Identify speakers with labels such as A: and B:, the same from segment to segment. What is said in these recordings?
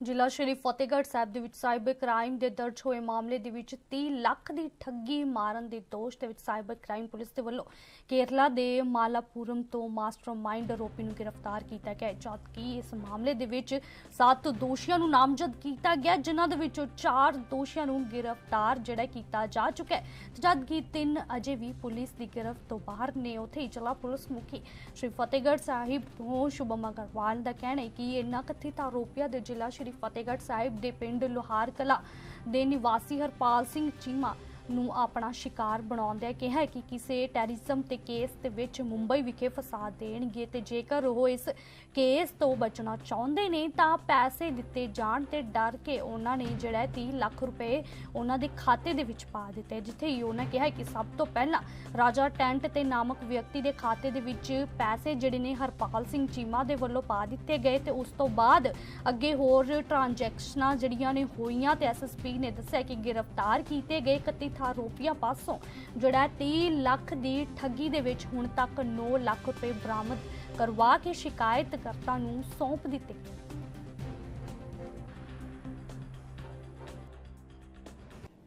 A: ਜ਼ਿਲ੍ਹਾ ਸ਼੍ਰੀ ਫਤਿਹਗੜ੍ਹ ਸਾਹਿਬ ਦੇ ਵਿੱਚ ਸਾਈਬਰ ਕ੍ਰਾਈਮ ਦੇ ਦਰਜ ਹੋਏ ਮਾਮਲੇ ਦੇ ਵਿੱਚ 30 ਲੱਖ ਦੀ ਠੱਗੀ ਮਾਰਨ ਦੇ ਦੋਸ਼ ਦੇ ਵਿੱਚ ਸਾਈਬਰ ਕ੍ਰਾਈਮ ਪੁਲਿਸ ਦੇ ਵੱਲੋਂ ਕੇਰਲਾ ਦੇ ਮਾਲਾਪੁਰਮ ਤੋਂ ਮਾਸਟਰਮਾਈਂਡ ਆਰੋਪੀ ਨੂੰ ਗ੍ਰਿਫਤਾਰ ਕੀਤਾ ਗਿਆ ਜਦਕਿ ਇਸ ਮਾਮਲੇ ਦੇ ਵਿੱਚ 7 ਦੋਸ਼ੀਆਂ ਨੂੰ ਨਾਮਜ਼ਦ ਕੀਤਾ ਗਿਆ, ਜਿਨ੍ਹਾਂ ਦੇ ਵਿੱਚੋਂ 4 ਦੋਸ਼ੀਆਂ ਨੂੰ ਗ੍ਰਿਫਤਾਰ ਜਿਹੜਾ ਕੀਤਾ ਜਾ ਚੁੱਕਾ ਹੈ। ਜਦਕਿ 3 ਅਜੇ ਵੀ ਪੁਲਿਸ ਦੀ ਗ੍ਰਿਫਤ ਤੋਂ ਬਾਹਰ ਨੇ, ਉੱਥੇ ਹੀ ਜ਼ਿਲ੍ਹਾ ਪੁਲਿਸ ਮੁਖੀ ਸ਼੍ਰੀ ਫਤਿਹਗੜ੍ਹ ਸਾਹਿਬ ਤੋਂ ਸ਼ੁਭਮ ਅਗਰਵਾਲ ਦਾ ਕਹਿਣਾ ਹੈ ਕਿ ਇਹਨਾਂ ਕਥਿਤ ਆਰੋਪੀਆਂ ਦੇ ਜ਼ਿਲ੍ਹਾ ਸ਼੍ਰੀ ਫਤਿਹਗੜ੍ਹ ਸਾਹਿਬ ਦੇ ਪਿੰਡ ਲੋਹਾਰ ਕਲਾ ਦੇ ਨਿਵਾਸੀ ਹਰਪਾਲ ਸਿੰਘ ਚੀਮਾ ਨੂੰ ਆਪਣਾ ਸ਼ਿਕਾਰ ਬਣਾਉਂਦਿਆਂ ਕਿਹਾ ਕਿ ਕਿਸੇ ਟੈਰਰਿਜ਼ਮ ਤੇ ਕੇਸ ਦੇ ਵਿੱਚ ਮੁੰਬਈ ਵਿਖੇ ਫਸਾ ਦੇਣਗੇ ਤੇ ਜੇਕਰ ਉਹ ਇਸ ਕੇਸ ਤੋਂ ਬਚਣਾ ਚਾਹੁੰਦੇ ਨੇ ਤਾਂ ਪੈਸੇ ਦਿੱਤੇ ਜਾਣ ਤੇ ਡਰ ਕੇ ਉਹਨਾਂ ਨੇ ਜਿਹੜਾ ਹੈ 30 ਲੱਖ ਰੁਪਏ ਉਹਨਾਂ ਦੇ ਖਾਤੇ ਦੇ ਵਿੱਚ ਪਾ ਦਿੱਤੇ, ਜਿੱਥੇ ਹੀ ਉਹਨਾਂ ਕਿਹਾ ਕਿ ਸਭ ਤੋਂ ਪਹਿਲਾਂ ਰਾਜਾ ਟੈਂਟ ਤੇ ਨਾਮਕ ਵਿਅਕਤੀ ਦੇ ਖਾਤੇ ਦੇ ਵਿੱਚ ਪੈਸੇ ਜਿਹੜੇ ਨੇ ਹਰਪਾਲ ਸਿੰਘ ਚੀਮਾ ਦੇ ਵੱਲੋਂ ਪਾ ਦਿੱਤੇ ਗਏ ਤੇ ਉਸ ਤੋਂ ਬਾਅਦ ਅੱਗੇ ਹੋਰ ਟ੍ਰਾਂਜੈਕਸ਼ਨਾਂ ਜਿਹੜੀਆਂ ਨੇ ਹੋਈਆਂ ਤੇ ਐਸਐਸਪੀ ਨੇ ਦੱਸਿਆ ਕਿ ਗ੍ਰਿਫਤਾਰ ਕੀਤੇ ਗਏ ਕਥਿਤ ਆਰੋਪੀਆਂ ਪਾਸੋਂ ਜਿਹੜਾ 30 ਲੱਖ ਦੀ ਠੱਗੀ ਦੇ ਵਿੱਚ ਹੁਣ ਤੱਕ 9 ਲੱਖ ਰੁਪਏ ਬਰਾਮਦ ਕਰਵਾ ਕੇ ਸ਼ਿਕਾਇਤਕਰਤਾ ਨੂੰ ਸੌਂਪ ਦਿੱਤੇ।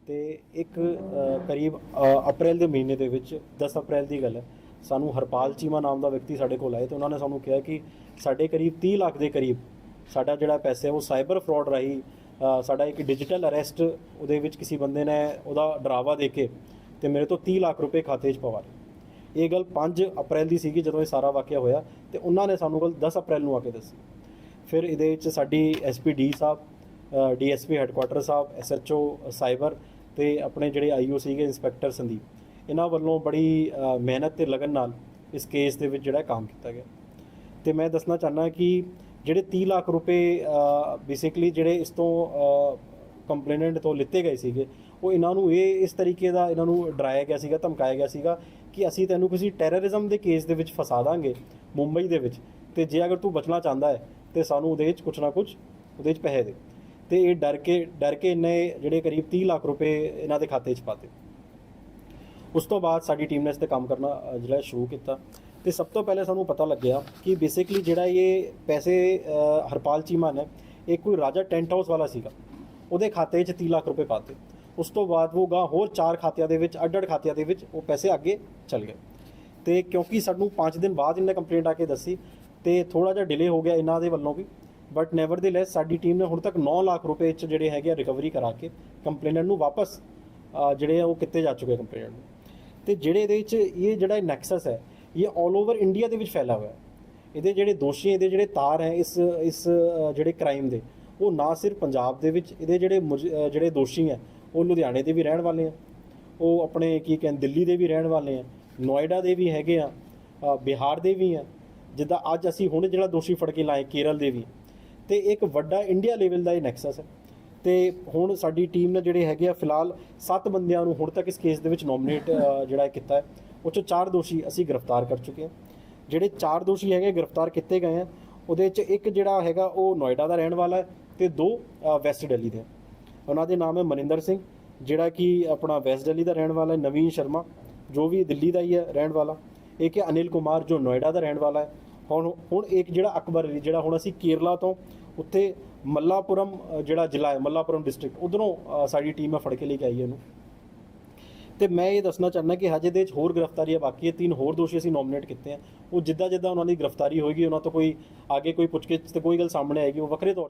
B: ਤੇ ਇੱਕ ਅ, ਕਰੀਬ ਅ, ਅਪ੍ਰੈਲ ਦੇ ਮਹੀਨੇ ਦੇ ਵਿੱਚ 10 ਅਪ੍ਰੈਲ ਦੀ ਗੱਲ ਹੈ ਸਾਨੂੰ ਹਰਪਾਲ ਚੀਮਾ ਨਾਮ ਦਾ ਵਿਅਕਤੀ ਸਾਡੇ ਕੋਲ ਆਏ ਤੇ ਉਹਨਾਂ ਨੇ ਸਾਨੂੰ ਕਿਹਾ ਕਿ ਸਾਡੇ ਕਰੀਬ 30 ਲੱਖ ਦੇ ਕਰੀਬ ਸਾਡਾ ਜਿਹੜਾ ਪੈਸਾ ਹੈ ਉਹ ਸਾਈਬਰ ਫਰਾਡ ਰਾਹੀਂ ਸਾਡਾ ਇੱਕ ਡਿਜੀਟਲ ਅਰੈਸਟ ਉਹਦੇ ਵਿੱਚ ਕਿਸੇ ਬੰਦੇ ਨੇ ਉਹਦਾ ਡਰਾਵਾ ਦੇ ਕੇ ਤੇ ਮੇਰੇ ਤੋਂ 30 ਲੱਖ ਰੁਪਏ ਖਾਤੇ 'ਚ ਪਵਾ ਲਏ। ਇਹ ਗੱਲ 5 ਅਪ੍ਰੈਲ ਦੀ ਸੀਗੀ ਜਦੋਂ ਇਹ ਸਾਰਾ ਵਾਕਿਆ ਹੋਇਆ ਤੇ ਉਹਨਾਂ ਨੇ ਸਾਨੂੰ ਗੱਲ 10 ਅਪ੍ਰੈਲ ਨੂੰ ਆ ਕੇ ਦੱਸੀ। ਫਿਰ ਇਹਦੇ ਵਿੱਚ ਸਾਡੀ SP D sahib DSP headquarter sahib SHO cyber ਤੇ ਆਪਣੇ ਜਿਹੜੇ ਆਈਓ ਸੀਗੇ ਇੰਸਪੈਕਟਰ ਸੰਦੀਪ, ਇਹਨਾਂ ਵੱਲੋਂ ਬੜੀ ਮਿਹਨਤ ਤੇ ਲਗਨ ਨਾਲ ਇਸ ਕੇਸ ਦੇ ਵਿੱਚ ਜਿਹੜਾ ਕੰਮ ਕੀਤਾ ਗਿਆ। ਤੇ ਮੈਂ ਦੱਸਣਾ ਚਾਹਨਾ ਕਿ ਜਿਹੜੇ 30 ਲੱਖ ਰੁਪਏ ਬੇਸਿਕਲੀ ਜਿਹੜੇ ਇਸ ਤੋਂ ਕੰਪਲੇਨੈਂਟ ਤੋਂ ਲਿੱਤੇ ਗਏ ਸੀਗੇ, ਉਹ ਇਹਨਾਂ ਨੂੰ ਇਹ ਇਸ ਤਰੀਕੇ ਦਾ ਇਹਨਾਂ ਨੂੰ ਡਰਾਇਆ ਗਿਆ ਸੀਗਾ, ਧਮਕਾਇਆ ਗਿਆ ਸੀਗਾ ਕਿ ਅਸੀਂ ਤੈਨੂੰ ਕਿਸੇ ਟੈਰਰਿਜ਼ਮ ਦੇ ਕੇਸ ਦੇ ਵਿੱਚ ਫਸਾ ਦਾਂਗੇ, ਮੁੰਬਈ ਦੇ ਵਿੱਚ। ਤੇ ਜੇ ਅਗਰ ਤੂੰ ਬਚਣਾ ਚਾਹੁੰਦਾ ਹੈ, ਤੇ ਸਾਨੂੰ ਉਹਦੇ ਵਿੱਚ ਕੁਛ ਨਾ ਕੁਛ, ਉਹਦੇ ਵਿੱਚ ਪੈਸੇ ਦੇ। ਤੇ ਇਹ ਡਰ ਕੇ ਡਰ ਕੇ ਇਹਨੇ ਜਿਹੜੇ ਕਰੀਬ 30 ਲੱਖ ਰੁਪਏ ਇਹਨਾਂ ਦੇ ਖਾਤੇ 'ਚ ਪਾਤੇ ਉਸ ਤੋਂ ਬਾਅਦ ਸਾਡੀ ਟੀਮ ਨੇ ਇਸ ਤੇ ਕੰਮ ਕਰਨਾ ਜਿਹੜਾ ਸ਼ੁਰੂ ਕੀਤਾ। ਤੇ ਸਭ ਤੋਂ ਪਹਿਲੇ ਸਾਨੂੰ ਪਤਾ ਲੱਗਿਆ ਕਿ ਬੇਸਿਕਲੀ ਜਿਹੜਾ ਇਹ ਪੈਸੇ ਹਰਪਾਲ ਚੀਮਾ ਨੇ, ਇਹ ਕੋਈ ਰਾਜਾ ਟੈਂਟ ਹਾਊਸ ਵਾਲਾ ਸੀਗਾ। ਉਹਦੇ ਖਾਤੇ 'ਚ 30 ਲੱਖ ਰੁਪਏ ਪਾਤੇ। ਉਸ ਤੋਂ ਬਾਅਦ ਉਹ ਗਾ ਹੋਰ ਚਾਰ ਖਾਤਿਆਂ ਦੇ ਵਿੱਚ, ਅੱਡ-ਅੱਡ ਖਾਤਿਆਂ ਦੇ ਵਿੱਚ ਉਹ ਪੈਸੇ ਅੱਗੇ ਚੱਲ ਗਏ। ਤੇ ਕਿਉਂਕਿ ਸਾਨੂੰ 5 ਦਿਨ ਬਾਅਦ ਇਹਨੇ ਕੰਪਲੇਂਟ ਆ ਕੇ ਦੱਸੀ ਤੇ ਥੋੜਾ ਜਿਹਾ ਡਿਲੇ ਹੋ ਗਿਆ ਇਹਨਾਂ ਦੇ ਵੱਲੋਂ ਵੀ। ਬਟ ਨੈਵਰਦੇਲੈਸ ਸਾਡੀ ਟੀਮ ਨੇ ਹੁਣ ਤੱਕ 9 ਲੱਖ ਰੁਪਏ ਚ ਜਿਹੜੇ ਹੈਗੇ ਆ ਰਿਕਵਰੀ ਕਰਾ ਕੇ ਕੰਪਲੇਨੈਂਟ ਨੂੰ ਵਾਪਸ ਜਿਹੜੇ ਆ ਉਹ ਕਿੱਤੇ ਜਾ ਚੁੱਕੇ ਕੰਪਲੇਨੈਂਟ ਨੂੰ। ਤੇ ਜਿਹੜੇ ਇਹਦੇ ਵਿੱਚ ਇਹ ਜਿਹੜਾ ਨੈਕਸਸ ਹੈ ਇਹ 올 ਓਵਰ ਇੰਡੀਆ ਦੇ ਵਿੱਚ ਫੈਲਾ ਹੋਇਆ ਹੈ। ਇਹਦੇ ਜਿਹੜੇ ਦੋਸ਼ੀ ਇਹਦੇ ਜਿਹੜੇ ਤਾਰ ਹੈ, ਇਸ ਇਸ ਜਿਹੜੇ ਕ੍ਰਾਈਮ ਦੇ, ਉਹ ਨਾ ਸਿਰਫ ਪੰਜਾਬ ਦੇ ਵਿੱਚ, ਇਹਦੇ ਜਿਹੜੇ ਮੁਜ- ਜਿਹੜੇ ਦੋਸ਼ੀ ਹੈ, ਉਹ ਲੁਧਿਆਣੇ ਦੇ ਵੀ ਰਹਿਣ ਵਾਲੇ ਆ ਉਹ ਆਪਣੇ ਕੀ ਕਹਿੰਦੇ, ਦਿੱਲੀ ਦੇ ਵੀ ਰਹਿਣ ਵਾਲੇ ਆ ਨੋਇਡਾ ਦੇ ਵੀ ਹੈਗੇ ਆ ਬਿਹਾਰ ਦੇ ਵੀ ਆ ਜਿੱਦਾਂ ਅੱਜ ਅਸੀਂ ਹੁਣ ਜਿਹੜਾ ਦੋਸ਼ੀ ਫੜ ਕੇ ਲਾਏ, ਕੇਰਲ ਦੇ ਵੀ। ਤੇ ਇੱਕ ਵੱਡਾ ਇੰਡੀਆ ਲੈਵਲ ਦਾ ਇਹ ਨੈਕਸਸ ਹੈ। ਤੇ ਹੁਣ ਸਾਡੀ ਟੀਮ ਨੇ ਜਿਹੜੇ ਹੈਗੇ ਆ, ਫਿਲਹਾਲ 7 ਬੰਦਿਆਂ ਨੂੰ ਹੁਣ ਤੱਕ ਇਸ ਕੇਸ ਦੇ ਵਿੱਚ ਨੋਮੀਨੇਟ ਜਿਹੜਾ ਕੀਤਾ ਹੈ। ਉਹ 'ਚੋਂ ਚਾਰ ਦੋਸ਼ੀ ਅਸੀਂ ਗ੍ਰਿਫਤਾਰ ਕਰ ਚੁੱਕੇ ਹਾਂ। ਜਿਹੜੇ ਚਾਰ ਦੋਸ਼ੀ ਹੈਗੇ ਗ੍ਰਿਫਤਾਰ ਕੀਤੇ ਗਏ ਆ, ਉਹਦੇ ਵਿੱਚ ਇੱਕ ਜਿਹੜਾ ਹੈਗਾ ਉਹ ਨੋਇਡਾ ਦਾ ਰਹਿਣ ਵਾਲਾ ਹੈ ਤੇ ਦੋ ਵੈਸਟ ਦਿੱਲੀ ਦੇ ਉਹਨਾਂ ਦੇ ਨਾਮ ਹੈ ਮਨਿੰਦਰ ਸਿੰਘ, ਜਿਹੜਾ ਕਿ ਆਪਣਾ ਵੈਸਟ ਦਿੱਲੀ ਦਾ ਰਹਿਣ ਵਾਲਾ ਹੈ, ਨਵੀਨ ਸ਼ਰਮਾ, ਜੋ ਵੀ ਦਿੱਲੀ ਦਾ ਹੀ ਹੈ ਰਹਿਣ ਵਾਲਾ। ਇੱਕ ਹੈ ਅਨਿਲ ਕੁਮਾਰ, ਜੋ ਨੋਇਡਾ ਦਾ ਰਹਿਣ ਵਾਲਾ ਹੈ। ਹੁਣ ਹੁਣ ਇੱਕ ਜਿਹੜਾ ਅਕਬਰ ਅਲੀ ਜਿਹੜਾ ਹੁਣ ਅਸੀਂ ਕੇਰਲਾ ਤੋਂ ਉੱਥੇ ਮੱਲਾਪੁਰਮ ਜਿਹੜਾ ਜ਼ਿਲ੍ਹਾ ਹੈ, ਮੱਲਾਪੁਰਮ ਡਿਸਟ੍ਰਿਕਟ ਉਧਰੋਂ ਸਾਡੀ ਟੀਮ ਹੈ, ਫੜ ਕੇ ਲੈ ਕੇ ਆਈ ਹੈ ਇਹਨੂੰ ਤੇ ਮੈਂ ਇਹ ਦੱਸਣਾ ਚਾਹੁੰਦਾ ਕਿ ਹਜੇ ਦੇ ਵਿੱਚ ਹੋਰ ਗ੍ਰਿਫਤਾਰੀਆਂ ਬਾਕੀ ਹੈ ਤਿੰਨ ਹੋਰ ਦੋਸ਼ੀ ਅਸੀਂ ਨੋਮੀਨੇਟ ਕੀਤੇ ਆ। ਉਹ ਜਿੱਦਾਂ ਜਿੱਦਾਂ ਉਹਨਾਂ ਦੀ ਗ੍ਰਿਫਤਾਰੀ ਹੋਏਗੀ, ਉਹਨਾਂ ਤੋਂ ਕੋਈ ਅੱਗੇ ਕੋਈ ਪੁੱਛਗਿੱਛ ਤੇ ਕੋਈ ਗੱਲ ਸਾਹਮਣੇ ਆਏਗੀ, ਉਹ ਵੱਖਰੇ ਤੌਰ